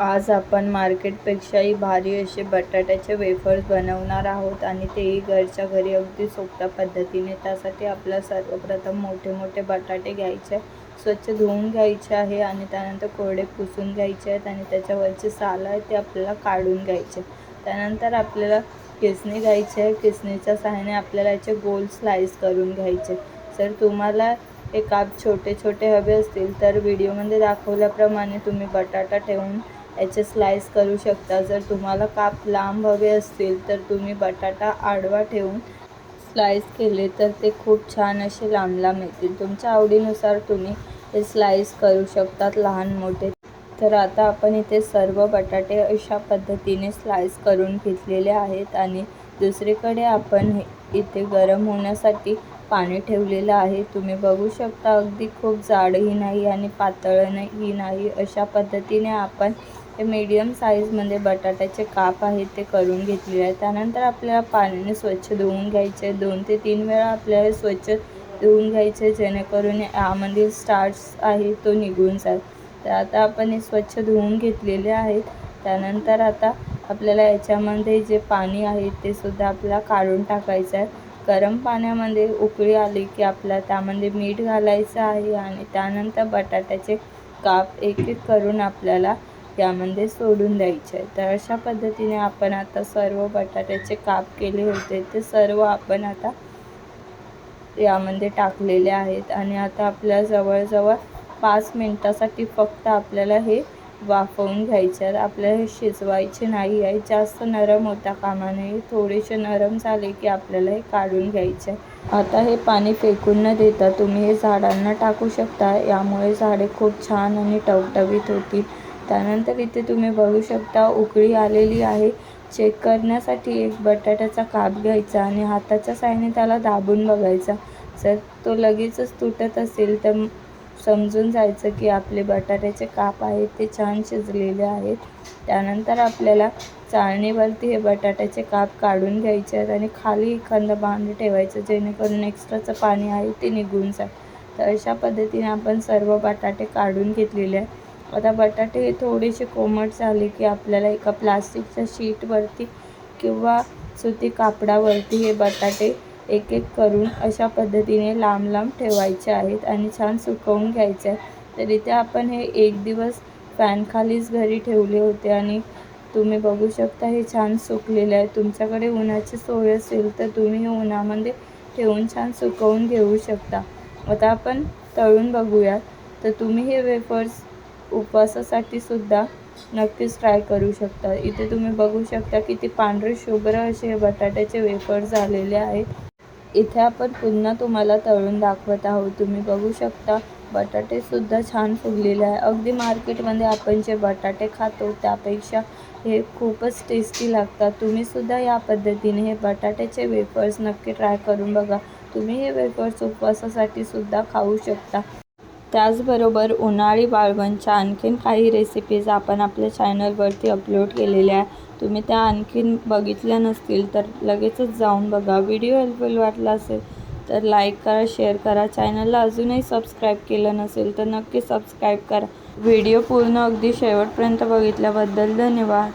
आज आपण मार्केटपेक्षाही भारी असे बटाट्याचे वेफर्स बनवणार आहोत आणि तेही घरच्या घरी अगदी सोप्या पद्धतीने. त्यासाठी आपल्याला सर्वप्रथम मोठे मोठे बटाटे घ्यायचे स्वच्छ धुवून घ्यायचे आहे आणि त्यानंतर कोरडे पुसून घ्यायचे आहेत आणि त्याच्यावरचे साल आहे ते आपल्याला काढून घ्यायचे. त्यानंतर आपल्याला किसणी घ्यायची आहे किसणीच्या सहाय्याने आपल्याला याचे गोल स्लाईस करून घ्यायचे. जर तुम्हाला हे काप छोटे छोटे हवे असतील तर व्हिडिओमध्ये दाखवल्याप्रमाणे तुम्ही बटाटा ठेवून याचे स्लाईस करू शकता. जर तुम्हाला काप लांब हवे असतील तर तुम्ही बटाटा आडवा ठेवून स्लाईस केले तर ते खूप छान असे लांब लांब येतील. तुमच्या आवडीनुसार तुम्ही हे स्लाईस करू शकतात लहान मोठे. तर आता आपण इथे सर्व बटाटे अशा पद्धतीने स्लाईस करून घेतलेले आहेत आणि दुसरीकडे आपण हे इथे गरम होण्यासाठी पाणी ठेवलेलं आहे. तुम्ही बघू शकता अगदी खूप जाडही नाही आणि पातळही नाही. अशा पद्धतीने आपण हे मीडियम साईजमध्ये बटाट्याचे काप आहेत ते करून घेतलेले आहे त्यानंतर आपल्याला पाण्याने स्वच्छ धुवून घ्यायचे दोन ते तीन वेळा आपल्याला स्वच्छ धुवून घ्यायचे जेणेकरून यामधील स्टार्च आहे तो निघून जाईल. तर आता आपण हे स्वच्छ धुवून घेतलेले आहेत. त्यानंतर आता आपल्याला याच्यामध्ये जे पाणी आहे ते सुद्धा आपल्याला काढून टाकायचं आहे. गरम पाण्यामध्ये उकळी आली की आपल्याला त्यामध्ये मीठ घालायचं आहे आणि त्यानंतर बटाट्याचे काप एक एक करून आपल्याला यामध्ये सोडून द्यायचे आहे. तर अशा पद्धतीने आपण आता सर्व बटाट्याचे काप केले होते. ते सर्व आपण आता यामध्ये टाकलेले आहेत. आणि आता आपल्या जवळजवळ पाच मिनटासाठी फक्त आपल्याला हे वाफवून घ्यायचे आहेत आपल्याला हे शिजवायचे नाही आहे. जास्त नरम होता कामा नये. थोडेसे नरम झाले की आपल्याला हे काढून घ्यायचे आता हे पाणी फेकून न देता तुम्ही हे झाडांना टाकू शकता. यामुळे झाडे खूप छान आणि टवटवीत होतील. त्यानंतर इथे तुम्ही बघू शकता उकळी आलेली आहे. चेक करण्यासाठी एक बटाट्याचा काप घ्यायचा आणि हाताच्या साहाय्याने त्याला दाबून बघायचा. जर तो लगेचच तुटत असेल तर समजून जायचं की आपले बटाट्याचे काप आहेत ते छान शिजलेले आहेत. त्यानंतर आपल्याला चाळणीवरती हे बटाट्याचे काप काढून घ्यायचे आहेत आणि खाली एखादं भांडं ठेवायचं जेणेकरून एक्स्ट्राचं पाणी आहे ते निघून जाईल. तर अशा पद्धतीने आपण सर्व बटाटे काढून घेतलेले आहे आता बटाटे हे थोडेसे कोमट झाले की आपल्याला एका प्लास्टिकच्या शीटवरती किंवा सुती कापडावरती हे बटाटे एक एक करून अशा पद्धतीने लांब लांब ठेवायचे आहेत आणि छान सुकवून घ्यायचे आहे तर इथे आपण हे एक दिवस फॅनखालीच घरी ठेवले होते आणि तुम्ही बघू शकता हे छान सुकलेले आहे. तुमच्याकडे उन्हाची सोय असेल तर तुम्ही हे उन्हामध्ये ठेवून छान सुकवून घेऊ शकता. आता आपण तळून बघूयात. तर तुम्ही हे वेफर्स उपवासासाठी सुद्धा नक्कीच ट्राय करू शकता. इथे तुम्ही बघू शकता किती पांढरे शुभ्र असे बटाट्याचे वेफर्स झालेले आहेत. इथे आपण पुन्हा तुम्हाला तळून दाखवत आहोत. तुम्ही बघू शकता बटाटेसुद्धा छान फुगलेले आहे. अगदी मार्केटमध्ये आपण जे बटाटे खातो त्यापेक्षा हे खूपच टेस्टी लागतात. तुम्हीसुद्धा या पद्धतीने हे बटाट्याचे वेफर्स नक्की ट्राय करून बघा. तुम्ही हे वेफर्स उपवासासाठी सुद्धा खाऊ शकता. त्याचबरोबर उन्हाळी वाळवणच्या आणखीन काही रेसिपीज आपण आपल्या चॅनलवरती अपलोड केलेल्या आहे तुम्ही त्या आणखीन बघितल्या नसतील तर लगेचच जाऊन बघा. व्हिडिओ हेल्पफुल वाटला असेल तर लाईक करा शेअर करा. चॅनलला अजूनही सबस्क्राईब केलं नसेल तर नक्की सबस्क्राईब करा. व्हिडिओ पूर्ण अगदी शेवटपर्यंत बघितल्याबद्दल धन्यवाद.